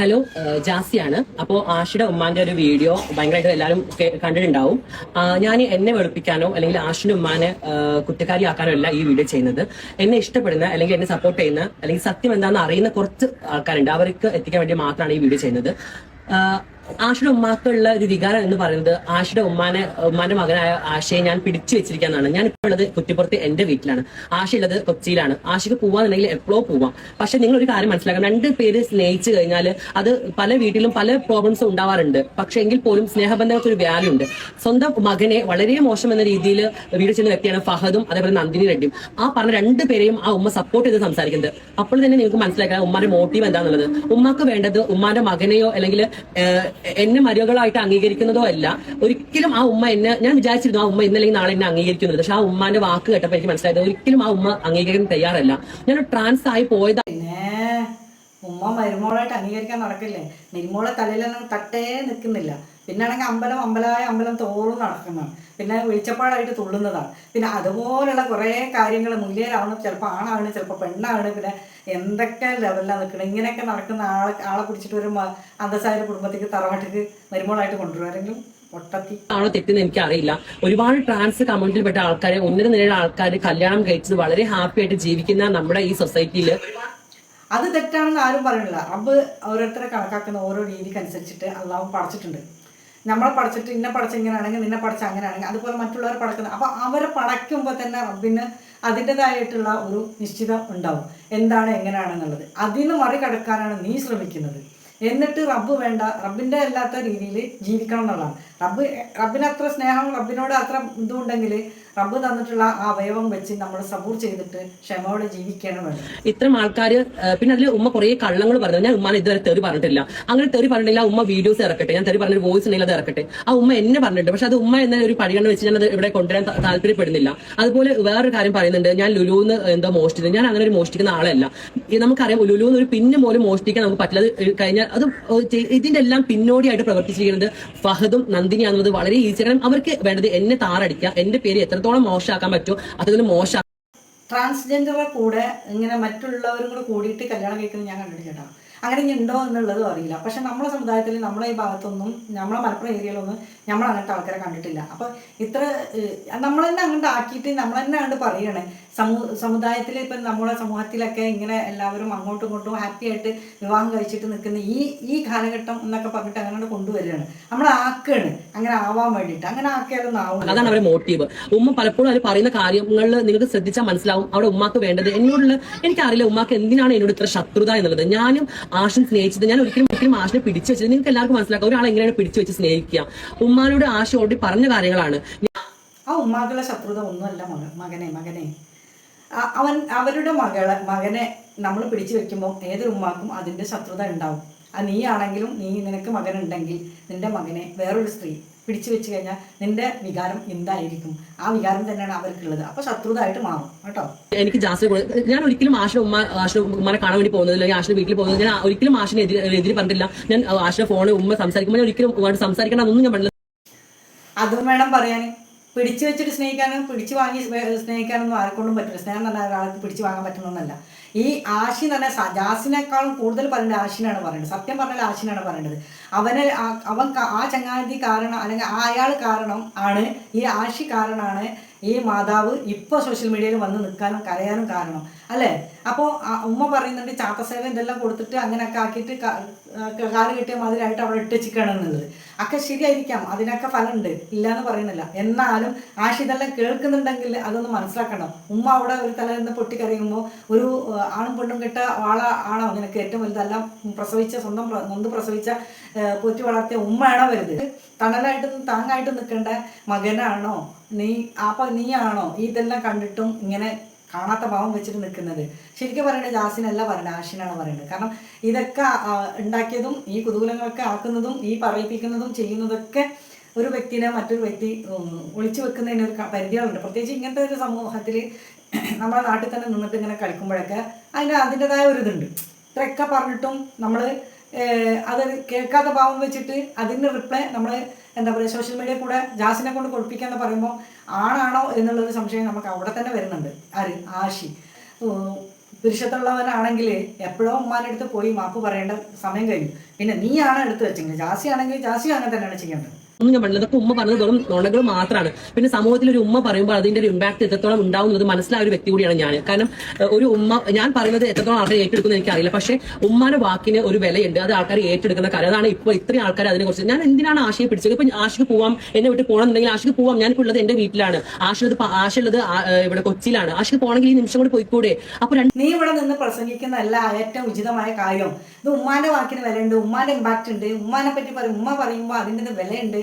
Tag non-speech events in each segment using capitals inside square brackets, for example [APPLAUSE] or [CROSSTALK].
Hello ഏഹ് ജാസിയാണ്. അപ്പോൾ ആഷിയുടെ ഉമ്മാന്റെ ഒരു വീഡിയോ ഭയങ്കരമായിട്ട് എല്ലാവരും കണ്ടിട്ടുണ്ടാവും. ഞാൻ എന്നെ വെളുപ്പിക്കാനോ അല്ലെങ്കിൽ ആഷിന്റെ ഉമ്മാനെ കുറ്റക്കാരിയാക്കാനോ അല്ല ഈ വീഡിയോ ചെയ്യുന്നത്. എന്നെ ഇഷ്ടപ്പെടുന്ന അല്ലെങ്കിൽ എന്നെ സപ്പോർട്ട് ചെയ്യുന്ന അല്ലെങ്കിൽ സത്യം എന്താണെന്ന് അറിയുന്ന കുറച്ച് ആൾക്കാരുണ്ട്. അവർക്ക് എത്തിക്കാൻ വേണ്ടി മാത്രമാണ് ഈ വീഡിയോ ചെയ്യുന്നത്. ആഷിയുടെ ഉമ്മാക്കുള്ള ഒരു വികാരം എന്ന് പറയുന്നത് ആഷയുടെ ഉമ്മാനെ ഉമ്മാന്റെ മകനായ ആശയെ ഞാൻ പിടിച്ചു വെച്ചിരിക്കാന്നാണ്. ഞാൻ ഇപ്പോൾ ഉള്ളത് കുറ്റിപ്പുറത്ത് എന്റെ വീട്ടിലാണ്. ആശ ഉള്ളത് കൊച്ചിയിലാണ്. ആശയ്ക്ക് പോവാന്നുണ്ടെങ്കിൽ എപ്പോഴോ പോവാം. പക്ഷെ നിങ്ങൾ ഒരു കാര്യം മനസ്സിലാക്കണം. രണ്ട് പേര് സ്നേഹിച്ചു കഴിഞ്ഞാൽ അത് പല വീട്ടിലും പല പ്രോബ്ലംസും ഉണ്ടാവാറുണ്ട്. പക്ഷെ എങ്കിൽ പോലും സ്നേഹബന്ധങ്ങൾക്ക് ഒരു വാല്യൂ ഉണ്ട്. സ്വന്തം മകനെ വളരെ മോശം എന്ന രീതിയിൽ വീട് ചെയ്യുന്ന വ്യക്തിയാണ് ഫഹദും അതേപോലെ നന്ദിനി റെഡ്ഡിയും. ആ പറഞ്ഞ രണ്ട് പേരെയും ആ ഉമ്മ സപ്പോർട്ട് ചെയ്ത് സംസാരിക്കുന്നത്. അപ്പോൾ തന്നെ നിങ്ങൾക്ക് മനസ്സിലാക്കാം ഉമ്മാന്റെ മോട്ടീവ് എന്താണെന്നുള്ളത് ഉമ്മാക്ക് വേണ്ടത് ഉമ്മാന്റെ മകനെയോ അല്ലെങ്കിൽ എന്നെ മരുമകളായിട്ട് അംഗീകരിക്കുന്നതോ അല്ല. ഒരിക്കലും ആ ഉമ്മ എന്നെ ഞാൻ വിചാരിച്ചിരുന്നു ആ ഉമ്മ ഇന്നല്ലെങ്കിൽ നാളെ എന്നെ അംഗീകരിക്കുന്നത്. പക്ഷെ ആ ഉമ്മാന്റെ വാക്ക് കേട്ടപ്പോൾ എനിക്ക് മനസ്സിലായത് ഒരിക്കലും ആ ഉമ്മ അംഗീകരിക്കാൻ തയ്യാറല്ല. ഞാൻ ട്രാൻസ് ആയി പോയത് ഉമ്മ മരുമോളായിട്ട് അംഗീകരിക്കാൻ നടക്കില്ലേ? മരുമോളെ തലയിലൊന്നും തട്ടേ നിൽക്കുന്നില്ല. പിന്നാണെങ്കിൽ അമ്പലം അമ്പലമായ അമ്പലം തോറും നടക്കുന്നതാണ്. പിന്നെ വെളിച്ചപ്പാടായിട്ട് തുള്ളുന്നതാണ്. പിന്നെ അതുപോലുള്ള കുറേ കാര്യങ്ങൾ മുല്ലേരാവണം. ചിലപ്പോൾ ആണാണ് ചിലപ്പോൾ പെണ്ണാണ്. പിന്നെ എന്തൊക്കെ ലെവലിലാണ് നിൽക്കുന്നത് ഇങ്ങനെയൊക്കെ നടക്കുന്ന ആളെ ആളെ പിടിച്ചിട്ട് ഒരു അന്തസ്സായ കുടുംബത്തേക്ക് തറവാട്ടിക്ക് മരുമോളായിട്ട് കൊണ്ടുവരുമെങ്കിലും പൊട്ടത്തി. ആണോ തെറ്റെന്ന് എനിക്ക് അറിയില്ല ഒരുപാട് ട്രാൻസ് കമ്മ്യൂണിറ്റിയിൽപ്പെട്ട ആൾക്കാരെ ഉന്നത നിലയിലുള്ള ആൾക്കാർ കല്യാണം കഴിച്ചത് വളരെ ഹാപ്പി ആയിട്ട് ജീവിക്കുന്ന നമ്മുടെ ഈ സൊസൈറ്റിയിൽ അത് തെറ്റാണെന്ന് ആരും പറയുന്നില്ല. റബ്ബ് ഓരോരുത്തരെ കണക്കാക്കുന്ന ഓരോ രീതിക്ക് അനുസരിച്ചിട്ട് അള്ളാഹു പഠിച്ചിട്ടുണ്ട് നമ്മളെ പഠിച്ചിട്ട് ഇന്നെ പഠിച്ച ഇങ്ങനെയാണെങ്കിൽ നിന്നെ പഠിച്ച അങ്ങനെയാണെങ്കിൽ അതുപോലെ മറ്റുള്ളവരെ പഠിക്കുന്നത് അപ്പോൾ അവരെ പഠിക്കുമ്പോൾ തന്നെ റബ്ബിന് അതിന്റെതായിട്ടുള്ള ഒരു നിശ്ചിതം ഉണ്ടാവും. എന്താണ് എങ്ങനെയാണെന്നുള്ളത് അതിന് മറികടക്കാനാണ് നീ ശ്രമിക്കുന്നത്. എന്നിട്ട് റബ്ബ് വേണ്ട റബ്ബിന്റെ അല്ലാത്ത രീതിയിൽ ജീവിക്കണം എന്നുള്ളതാണ്. റബ്ബ് റബ്ബിന് അത്ര സ്നേഹം റബ്ബിനോട് അത്ര ഇതുണ്ടെങ്കിൽ റബ്ബ് തന്നിട്ടുള്ള ആ അവയവം വെച്ച് നമ്മൾ സബൂർ ചെയ്തിട്ട് ക്ഷമയോടെ ജീവിക്കണം വേണ്ടത്. ആൾക്കാർ പിന്നെ അതിൽ ഉമ്മ കുറേ കള്ളങ്ങൾ പറഞ്ഞു. ഞാൻ ഉമ്മാനെ ഇതുവരെ തെറി പറഞ്ഞിട്ടില്ല. അങ്ങനെ തെറി പറഞ്ഞിട്ടില്ല ഉമ്മ വീഡിയോസ് ഇറക്കട്ടെ. ഞാൻ തെറി പറഞ്ഞൊരു വോയിസ് ഉണ്ടെങ്കിൽ അത് ഇറക്കട്ടെ. ആ ഉമ്മ എന്നെ പറഞ്ഞിട്ടുണ്ട്. പക്ഷെ അത് ഉമ്മ എന്ന ഒരു പരിഗണന വെച്ച് ഞാൻ അത് ഇവിടെ കൊണ്ടുവരാൻ താല്പര്യപ്പെടുന്നില്ല. അതുപോലെ വേറൊരു കാര്യം പറയുന്നുണ്ട്. ഞാൻ ലുലുന്ന് എന്തോ മോഷ്ടിച്ചത്. ഞാൻ അങ്ങനെ ഒരു മോഷ്ടിക്കുന്ന ആളല്ല. നമുക്കറിയാം ലുലുന്ന് ഒരു പിന്നെ പോലും മോഷ്ടിക്കാൻ നമുക്ക് പറ്റില്ല. അത് കഴിഞ്ഞാൽ അത് ഇതിന്റെ എല്ലാം പിന്നോടിയായിട്ട് പ്രവർത്തിച്ചിരിക്കുന്നത് ഫഹദും നന്ദിനിയാണെന്നത് വളരെ ഈസി. കാരണം അവർക്ക് വേണ്ടത് എന്നെ താറടിക്കുക എന്റെ പേര് എത്രത്തോളം മോശമാക്കാൻ പറ്റുമോ അതുപോലെ മോശം ട്രാൻസ്ജെൻഡറെ കൂടെ ഇങ്ങനെ മറ്റുള്ളവരും കൂടെ കൂടിയിട്ട് കല്യാണം കഴിക്കുന്നത് ഞാൻ കണ്ടിട്ടില്ല അങ്ങനെ ഇനി ഉണ്ടോ എന്നുള്ളതും അറിയില്ല. പക്ഷെ നമ്മുടെ സമുദായത്തിൽ നമ്മളെ ഈ ഭാഗത്തൊന്നും നമ്മളെ മലപ്പുറം ഏരിയയിലൊന്നും നമ്മൾ അങ്ങനത്തെ ആൾക്കാരെ കണ്ടിട്ടില്ല. അപ്പോൾ ഇത്ര നമ്മൾ തന്നെ അങ്ങോട്ട് ആക്കിയിട്ട് നമ്മൾ തന്നെ അങ്ങോട്ട് പറയണേ. സമൂ സമുദായത്തിൽ ഇപ്പം നമ്മുടെ സമൂഹത്തിലൊക്കെ ഇങ്ങനെ എല്ലാവരും അങ്ങോട്ടും ഇങ്ങോട്ടും ഹാപ്പി ആയിട്ട് വിവാഹം കഴിച്ചിട്ട് നിൽക്കുന്ന ഈ ഈ കാലഘട്ടം എന്നൊക്കെ പറഞ്ഞിട്ട് അങ്ങനെ കൊണ്ടുവരികയാണ്. നമ്മൾ ആക്കുകയാണ്. അങ്ങനെ ആവാൻ വേണ്ടിയിട്ട്. അങ്ങനെ ആക്കിയാലൊന്നും ആവും അതാണ് അവരുടെ മോട്ടീവ് ഉമ്മ പലപ്പോഴും അവർ പറയുന്ന കാര്യങ്ങളിൽ നിങ്ങൾക്ക് ശ്രദ്ധിച്ചാൽ മനസ്സിലാവും. അവിടെ ഉമ്മാക്ക് വേണ്ടത് എന്നോടുള്ള എനിക്കറിയില്ല ഉമ്മാക്ക് എന്തിനാണ് എന്നോട് ഇത്ര ശത്രുത എന്നുള്ളത്. ഞാനും ആഷിൻ സ്നേഹിച്ചത്. ഞാൻ ഒരിക്കലും ഒരിക്കലും ആഷിനെ പിടിച്ചു വെച്ചത് നിങ്ങൾക്ക് എല്ലാവർക്കും മനസ്സിലാക്കാം. ഒരാളെ എങ്ങനെയാണ് പിടിച്ചു വെച്ച് സ്നേഹിക്കുക? ഉമ്മാനോട് ആശ ഓൾറെഡി പറഞ്ഞ കാര്യങ്ങളാണ്. ആ ഉമ്മാക്കുള്ള ശത്രുത ഒന്നുമല്ല മകൻ മകനെ മകനെ. അവൻ അവരുടെ മകളെ മകനെ നമ്മൾ പിടിച്ചു വെക്കുമ്പോൾ ഏതൊരു ഉമ്മാക്കും അതിന്റെ ശത്രുത ഉണ്ടാവും. ആ നീ ആണെങ്കിലും നീ നിനക്ക് മകനുണ്ടെങ്കിൽ നിന്റെ മകനെ വേറൊരു സ്ത്രീ പിടിച്ചു വെച്ച് കഴിഞ്ഞാൽ നിന്റെ വികാരം എന്തായിരിക്കും? ആ വികാരം തന്നെയാണ് അവർക്കുള്ളത്. അപ്പൊ ശത്രുത ആയിട്ട് മാറും. കേട്ടോ? എനിക്ക് ജാസ്തി ഞാൻ ഒരിക്കലും ആഷിനെ ഉമ്മ ആഷിനെ ഉമ്മനെ കാണാൻ വേണ്ടി പോകുന്നത് അല്ലെങ്കിൽ ആഷിന്റെ വീട്ടിൽ പോകുന്നത് ഞാൻ ഒരിക്കലും ആഷിനെ എതിരെ എതിരെ പറഞ്ഞിട്ടില്ല. ഞാൻ ആഷിന്റെ ഫോണ് ഉമ്മ സംസാരിക്കുമ്പോൾ ഞാൻ ഒരിക്കലും സംസാരിക്കണം അതൊന്നും ഞാൻ പറഞ്ഞില്ല. അതും വേണം പറയാൻ പിടിച്ചു വെച്ചിട്ട് സ്നേഹിക്കാനും പിടിച്ചു വാങ്ങി സ്നേ- സ്നേഹിക്കാനൊന്നും ആരെക്കൊണ്ടും പറ്റില്ല. സ്നേഹം എന്ന് പറഞ്ഞാൽ ഒരാൾക്ക് പിടിച്ചു വാങ്ങാൻ പറ്റണമെന്നല്ല ഈ ആശി എന്ന് പറഞ്ഞാൽ ജാസിനേക്കാളും കൂടുതൽ പറയേണ്ടത് ആശിനാണ് പറയുന്നത്. സത്യം പറഞ്ഞാൽ ആശിനാണ് പറയേണ്ടത് അവനെ അവൻ ആ ചങ്ങാതി കാരണം അല്ലെങ്കിൽ അയാൾ കാരണം ആണ് ഈ ആശി കാരണമാണ് ഈ മാതാവ് ഇപ്പോൾ സോഷ്യൽ മീഡിയയിൽ വന്ന് നിൽക്കാനും കരയാനും കാരണം. അല്ലേ? അപ്പോൾ ഉമ്മ പറയുന്നുണ്ട് ചാത്തസേവ ഇതെല്ലാം കൊടുത്തിട്ട് അങ്ങനെയൊക്കെ ആക്കിയിട്ട് കിട്ടിയ കാൽ ആയിട്ട് മാതിരിയായിട്ട് അവിടെ ഇട്ടിച്ചിക്കാണ് എന്നുള്ളത്. ഒക്കെ ശരിയായിരിക്കാം. അതിനൊക്കെ ഫലമുണ്ട്. ഇല്ലയെന്ന് പറയുന്നില്ല. എന്നാലും ആഷി ഇതെല്ലാം കേൾക്കുന്നുണ്ടെങ്കിൽ അതൊന്ന് മനസ്സിലാക്കണം. ഉമ്മ അവിടെ ഒരു തല നിന്ന് പൊട്ടിക്കരയുമ്പോൾ ഒരു ആണും പെണ്ണും കെട്ട ആള ആണോ? നിനക്ക് ഏറ്റവും വലുതെല്ലാം പ്രസവിച്ച സ്വന്തം നൊന്ത് പ്രസവിച്ച പോറ്റി വളർത്തിയ ഉമ്മയാണോ വരുത് തണലായിട്ട് താങ്ങായിട്ട് നിൽക്കേണ്ട മകനാണോ? നീ അപ്പം നീയാണോ ഇതെല്ലാം കണ്ടിട്ടും ഇങ്ങനെ കാണാത്ത ഭാവം വെച്ചിട്ട് നിൽക്കുന്നത്? ശരിക്കും പറയേണ്ടത് ജാസിനല്ല പറയേണ്ടത് ആഷിനാണ് പറയേണ്ടത് കാരണം ഇതൊക്കെ ഉണ്ടാക്കിയതും ഈ കുതൂഹലങ്ങളൊക്കെ ആക്കുന്നതും ഈ പറയിപ്പിക്കുന്നതും ചെയ്യുന്നതൊക്കെ ഒരു വ്യക്തിനെ മറ്റൊരു വ്യക്തി ഒളിച്ചു വെക്കുന്നതിന് ഒരു പരിധികളുണ്ട്. പ്രത്യേകിച്ച് ഇങ്ങനത്തെ ഒരു സമൂഹത്തിൽ [CLEARS THROAT] നമ്മുടെ നാട്ടിൽ തന്നെ നിന്നിട്ട് ഇങ്ങനെ കളിക്കുമ്പോഴൊക്കെ അതിന് അതിന്റെതായ ഒരു ഇതുണ്ട്. ഇത്രയൊക്കെ പറഞ്ഞിട്ടും നമ്മൾ അത് കേൾക്കാത്ത ഭാവം വെച്ചിട്ട് അതിന്റെ റിപ്ലൈ നമ്മൾ എന്താ പറയുക സോഷ്യൽ മീഡിയ കൂടെ ജാസിനെ കൊണ്ട് കൊടുപ്പിക്കുക എന്ന് പറയുമ്പോൾ ആണാണോ എന്നുള്ളൊരു സംശയം നമുക്ക് അവിടെ തന്നെ വരുന്നുണ്ട്. ആര്? ആഷി പുരുഷത്തുള്ളവനാണെങ്കിൽ എപ്പോഴോ ഉമ്മാന്റെ അടുത്ത് പോയി മാപ്പ് പറയേണ്ട സമയം കഴിഞ്ഞു. പിന്നെ നീയാണ് എടുത്ത് വെച്ചെങ്കിൽ ജാസി ആണെങ്കിൽ ജാസി അങ്ങനെ തന്നെയാണ് ചെയ്യേണ്ടത്. ഒന്നും ഞാൻ പറഞ്ഞില്ല. ഇതൊക്കെ ഉമ്മ പറഞ്ഞത് വെറും നുണകൾ മാത്രമാണ് പിന്നെ സമൂഹത്തിൽ ഒരു ഉമ്മ പറയുമ്പോൾ അതിന്റെ ഒരു ഇമ്പാക്ട് എത്രത്തോളം ഉണ്ടാവുന്നത് മനസ്സിലായ ഒരു വ്യക്തി കൂടിയാണ് ഞാൻ കാരണം ഒരു ഉമ്മ ഞാൻ പറയുന്നത് എത്രത്തോളം ആൾക്കാർ ഏറ്റെടുക്കുന്നത് എനിക്കറിയില്ല. പക്ഷേ ഉമ്മാന്റെ വാക്കിന് ഒരു വിലയുണ്ട്. അത് ആൾക്കാർ ഏറ്റെടുക്കുന്ന കാര്യം. അതാണ് ഇപ്പോൾ ഇത്രയും ആൾക്കാർ അതിനെ കുറിച്ച് ഞാൻ എന്തിനാണ് ആശയെ പിടിച്ചത്? ഇപ്പൊ ആശയ്ക്ക് പോവാം എന്നെ വിട്ട് പോകണമെന്നുണ്ടെങ്കിൽ ആശയ്ക്ക് പോവാം. ഞാനിപ്പോൾ ഉള്ളത് എന്റെ വീട്ടിലാണ്. ആശുള്ളത് ആശയുള്ളത് ഇവിടെ കൊച്ചിയിലാണ്. ആശയ്ക്ക് പോകണമെങ്കിൽ ഈ നിമിഷം കൂടി പോയിക്കൂടെ? അപ്പൊ നീ ഇവിടെ നിന്ന് പ്രസംഗിക്കുന്നതല്ല ഏറ്റവും ഉചിതമായ കാര്യം. ഇത് ഉമ്മാന്റെ വാക്കിന് വിലയുണ്ട് ഉമ്മാന്റെ ഇമ്പാക്ട് ഉണ്ട്. ഉമ്മാനെ പറ്റി പറയും ഉമ്മ പറയുമ്പോൾ അതിന്റെ വിലയുണ്ട്.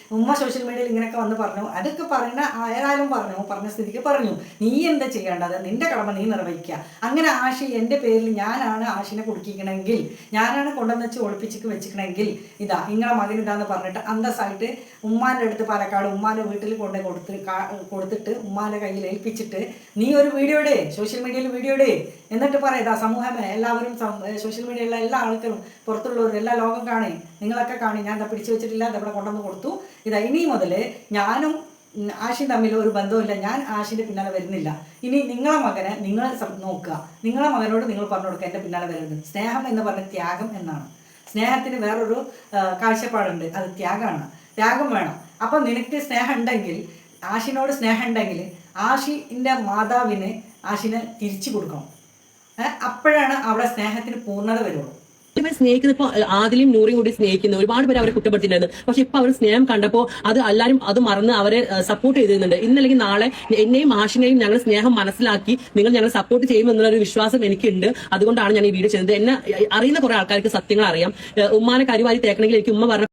ഉമ്മ സോഷ്യൽ മീഡിയയിൽ ഇങ്ങനെയൊക്കെ വന്ന് പറഞ്ഞു. അതൊക്കെ പറഞ്ഞ ആരായാലും പറഞ്ഞു. പറഞ്ഞ സ്ഥിതിക്ക് പറഞ്ഞു. നീ എന്താ ചെയ്യേണ്ടത്? നിന്റെ കടമ നീ നിർവഹിക്കുക. അങ്ങനെ ആഷി എന്റെ പേരിൽ ഞാനാണ് ആശിനെ കുടുക്കിക്കണമെങ്കിൽ ഞാനാണ് കൊണ്ടുവന്ന് വെച്ച് ഒളിപ്പിച്ചിക്ക് വെച്ചിക്കണമെങ്കിൽ ഇതാ നിങ്ങളെ മകൻ ഇതാന്ന് പറഞ്ഞിട്ട് അന്തസ്സായിട്ട് ഉമ്മാന്റെ അടുത്ത് പാലക്കാട് ഉമ്മാന്റെ വീട്ടിൽ കൊണ്ട് കൊടുത്ത് കൊടുത്തിട്ട് ഉമ്മാന്റെ കയ്യിൽ ഏൽപ്പിച്ചിട്ട് നീ ഒരു വീഡിയോ ഇടേ സോഷ്യൽ മീഡിയയിൽ വീഡിയോ ഇടേ. എന്നിട്ട് പറയതാ സമൂഹമേ എല്ലാവരും സോഷ്യൽ മീഡിയയിലുള്ള എല്ലാ ആൾക്കാരും പുറത്തുള്ളവരും എല്ലാ ലോകം കാണേ. നിങ്ങളൊക്കെ കാണേ. ഞാൻ എന്താ പിടിച്ചു വെച്ചിട്ടില്ല ഇത് ഇവിടെ കൊണ്ടുവന്ന് കൊടുത്തു. ഇതാ ഇനി മുതൽ ഞാനും ആശയും തമ്മിൽ ഒരു ബന്ധവുമില്ല. ഞാൻ ആശിന്റെ പിന്നാലെ വരുന്നില്ല. ഇനി നിങ്ങളെ മകനെ നിങ്ങൾ നോക്കുക. നിങ്ങളെ മകനോട് നിങ്ങൾ പറഞ്ഞു കൊടുക്കുക എന്റെ പിന്നാലെ വരരുത്. സ്നേഹം എന്ന് പറഞ്ഞ ത്യാഗം എന്നാണ്. സ്നേഹത്തിന് വേറൊരു കാഴ്ചപ്പാടുണ്ട്. അത് ത്യാഗമാണ്. ത്യാഗം വേണം. അപ്പം നിനക്ക് സ്നേഹം ഉണ്ടെങ്കിൽ ആശിനോട് സ്നേഹം ഉണ്ടെങ്കിൽ ആഷിന്റെ മാതാവിന് ആശിനെ തിരിച്ചു കൊടുക്കണം. അപ്പോഴാണ് അവിടെ സ്നേഹത്തിന് പൂർണത വരുള്ളൂ. ഇവരെ സ്നേഹിക്കുന്ന ഇപ്പൊ ആദിലും നൂറിയും കൂടി സ്നേഹിക്കുന്നു. ഒരുപാട് പേര് അവരെ കുറ്റപ്പെടുത്തിയിട്ടുണ്ടായിരുന്നു പക്ഷെ ഇപ്പൊ അവർ സ്നേഹം കണ്ടപ്പോൾ അത് എല്ലാവരും അത് മറന്ന് അവരെ സപ്പോർട്ട് ചെയ്തിരുന്നുണ്ട്. ഇന്നല്ലെങ്കിൽ നാളെ എന്നെയും ആഷിനെയും ഞങ്ങൾ സ്നേഹം മനസ്സിലാക്കി നിങ്ങൾ ഞങ്ങൾ സപ്പോർട്ട് ചെയ്യുമെന്നുള്ള ഒരു വിശ്വാസം എനിക്കുണ്ട്. അതുകൊണ്ടാണ് ഞാൻ ഈ വീഡിയോ ചെയ്യുന്നത് എന്നെ അറിയുന്ന കുറെ ആൾക്കാർക്ക് സത്യങ്ങൾ അറിയാം. ഉമ്മാനെ കരുവാരി തേക്കണമെങ്കിൽ എനിക്ക് ഉമ്മ പറഞ്ഞ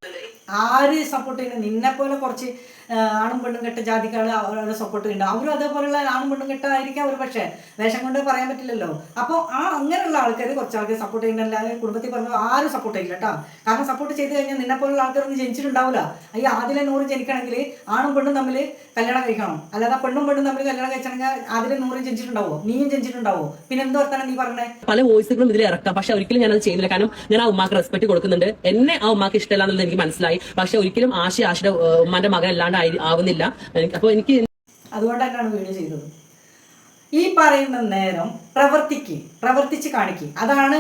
ആര് സപ്പോർട്ട് ചെയ്യുന്നത് നിന്നെ പോലെ കുറച്ച് ആണും പെണ്ണും കെട്ട ജാതിക്കാൾ അവരുടെ സപ്പോർട്ട് ചെയ്യുന്നുണ്ട്. അവരും അതേപോലെയുള്ള ആണും പെണ്ണും കെട്ടായിരിക്കാം അവർ പക്ഷേ വേഷം കൊണ്ട് പറയാൻ പറ്റില്ലല്ലോ. അപ്പോൾ ആ അങ്ങനെയുള്ള ആൾക്കാർ കുറച്ച് ആൾക്കാർ സപ്പോർട്ട് ചെയ്യുന്നല്ലാതെ കുടുംബത്തിൽ പറഞ്ഞു ആരും സപ്പോർട്ട് ചെയ്യില്ല കേട്ടോ. കാരണം സപ്പോർട്ട് ചെയ്ത് കഴിഞ്ഞാൽ നിന്നെ പോലുള്ള ആൾക്കാരൊന്നും ജനിച്ചിട്ടുണ്ടാവില്ല. ഈ ആദ്യം നൂറ് ജനിക്കണമെങ്കിൽ ആണും പെണ്ണും തമ്മിൽ കല്യാണം കഴിക്കണം. അല്ലാതെ പെണ്ണും പെണ്ണും തമ്മിൽ കല്യാണം കഴിച്ചണമെങ്കിൽ ആദ്യം നൂറ് ജനിച്ചിട്ടുണ്ടാവോ? നീയും ജനിച്ചിട്ടുണ്ടാവോ? പിന്നെ എന്തോ നീ പറഞ്ഞേ? പല വോയിസുകളും ഇതിൽ ഇറക്കാം. പക്ഷെ ഒരിക്കലും ഞാൻ അത് ചെയ്തില്ല. കാരണം ഞാൻ ആ ഉമ്മാക്ക് റെസ്പെക്ട് കൊടുക്കുന്നുണ്ട്. എന്നെ ആ ഉമ്മാക്ക് ഇഷ്ടമല്ല എന്നുള്ളത് എനിക്ക് മനസ്സിലായി. പക്ഷെ ഒരിക്കലും ആശി ആശയുടെ ഉമ്മാന്റെ മകൻ അല്ലാണ്ട് ആവുന്നില്ല. അപ്പോൾ അപ്പൊ എനിക്ക് അതുകൊണ്ട് തന്നെയാണ് വീഡിയോ ചെയ്തത്. ഈ പറയുന്ന നേരം പ്രവർത്തിക്ക് പ്രവർത്തിച്ച് കാണിക്കുക അതാണ്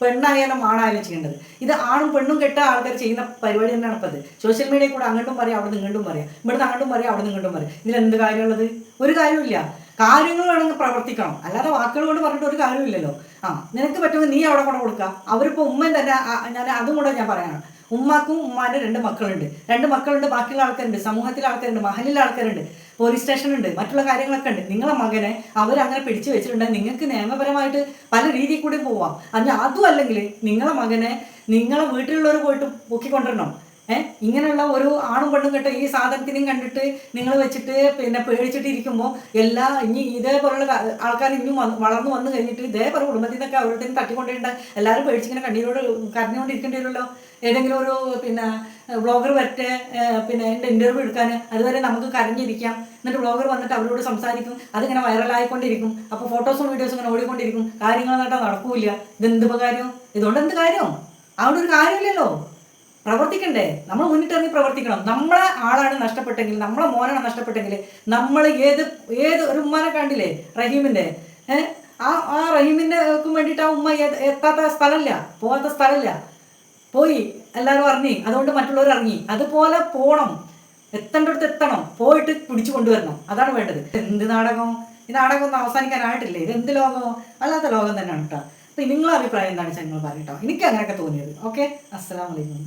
പെണ്ണായാലും ആണായാലും ചെയ്യേണ്ടത്. ഇത് ആണും പെണ്ണും കെട്ട ആൾക്കാർ ചെയ്യുന്ന പരിപാടി തന്നെയാണ് ഇപ്പം ഇത്. സോഷ്യൽ മീഡിയയിൽ കൂടെ അങ്ങോട്ടും പറയാം അവിടെ നിങ്ങളും പറയാം. ഇവിടുന്ന് അങ്ങോട്ടും പറയാം അവിടെ നിങ്ങളും പറയാം. ഇതിൽ എന്ത് കാര്യമുള്ളത്? ഒരു കാര്യമില്ല കാര്യങ്ങൾ വേണമെങ്കിൽ പ്രവർത്തിക്കണം. അല്ലാതെ വാക്കുകൾ കൊണ്ട് പറഞ്ഞിട്ട് ഒരു കാര്യമില്ലല്ലോ ആ നിനക്ക് പറ്റുമെങ്കിൽ നീ അവിടെ കൂടെ കൊടുക്കുക. അവരിപ്പോൾ ഉമ്മൻ തന്നെ ഞാൻ അതും കൂടെ ഞാൻ പറയാണ് ഉമ്മാക്കും ഉമ്മാന്റെ രണ്ട് മക്കളുണ്ട്. രണ്ട് മക്കളുണ്ട് ബാക്കിയുള്ള ആൾക്കാരുണ്ട് സമൂഹത്തിലെ ആൾക്കാരുണ്ട് മഹലിലെ ആൾക്കാരുണ്ട് പോലീസ് സ്റ്റേഷൻ ഉണ്ട് മറ്റുള്ള കാര്യങ്ങളൊക്കെ ഉണ്ട്. നിങ്ങളെ മകനെ അവരങ്ങനെ പിടിച്ചു വെച്ചിട്ടുണ്ടെങ്കിൽ നിങ്ങൾക്ക് നിയമപരമായിട്ട് പല രീതിയിൽ കൂടി പോവാം. അതിന് അതും അല്ലെങ്കിൽ നിങ്ങളെ മകനെ നിങ്ങളെ വീട്ടിലുള്ളവർ പോയിട്ട് പൊക്കിക്കൊണ്ടിരണം ഏഹ് ഇങ്ങനെയുള്ള ഒരു ആണും പെണ്ണും കെട്ട ഈ സാധനത്തിനും കണ്ടിട്ട് നിങ്ങൾ വെച്ചിട്ട് പിന്നെ പേടിച്ചിട്ട് ഇരിക്കുമ്പോൾ എല്ലാ ഇനി ഇതേപോലുള്ള ആൾക്കാർ ഇനിയും വളർന്നു വന്നു കഴിഞ്ഞിട്ട് ഇതേപോലെ കുടുംബത്തിൽ നിന്നൊക്കെ അവരുടെ തട്ടിക്കൊണ്ടിരുന്ന എല്ലാവരും പേടിച്ചിങ്ങനെ കണ്ണീരോട് കരഞ്ഞുകൊണ്ടിരിക്കേണ്ടി വരുമല്ലോ ഏതെങ്കിലും ഒരു പിന്നെ വ്ളോഗർ വരട്ടെ പിന്നെ എന്റെ ഇന്റർവ്യൂ എടുക്കാൻ. അതുവരെ നമുക്ക് കരഞ്ഞിരിക്കാം. എന്നിട്ട് വ്ളോഗർ വന്നിട്ട് അവരോട് സംസാരിക്കും. അതിങ്ങനെ വൈറലായിക്കൊണ്ടിരിക്കും. അപ്പോൾ ഫോട്ടോസും വീഡിയോസും ഇങ്ങനെ ഓടിക്കൊണ്ടിരിക്കും. കാര്യങ്ങൾ എന്നിട്ട് നടക്കൂല ഇതെന്ത് ഉപകാരം? ഇതുകൊണ്ട് എന്ത് കാര്യം? അവിടെ ഒരു കാര്യമില്ലല്ലോ. പ്രവർത്തിക്കണ്ടേ? നമ്മൾ മുന്നിട്ടിറങ്ങി പ്രവർത്തിക്കണം. നമ്മളെ ആളാണ് നഷ്ടപ്പെട്ടെങ്കിൽ നമ്മളെ മോനാണ് നഷ്ടപ്പെട്ടെങ്കിൽ നമ്മൾ ഏത് ഏത് ഒരു ഉമ്മാനെ കണ്ടില്ലേ? റഹീമിന്റെ ആ ആ റഹീമിന്റെ വേണ്ടിയിട്ട് ആ ഉമ്മ എത്താത്ത സ്ഥലമില്ല. പോകാത്ത സ്ഥലമില്ല. പോയി. എല്ലാവരും ഇറങ്ങി അതുകൊണ്ട് മറ്റുള്ളവർ ഇറങ്ങി അതുപോലെ പോകണം എത്തേണ്ടടുത്ത് എത്തണം. പോയിട്ട് പിടിച്ചു കൊണ്ടുവരണം. അതാണ് വേണ്ടത്. എന്ത് നാടകം? ഈ നാടകം ഒന്നും അവസാനിക്കാനായിട്ടില്ലേ? ഇത് എന്ത് ലോകമോ അല്ലാത്ത ലോകം തന്നെയാണ് കേട്ടോ അപ്പം നിങ്ങളെ അഭിപ്രായം എന്താണ്? വെച്ചാൽ നിങ്ങൾ പറയട്ടോ എനിക്ക് അങ്ങനെയൊക്കെ തോന്നിയത്. ഓക്കെ? അസ്സലാമലൈക്കും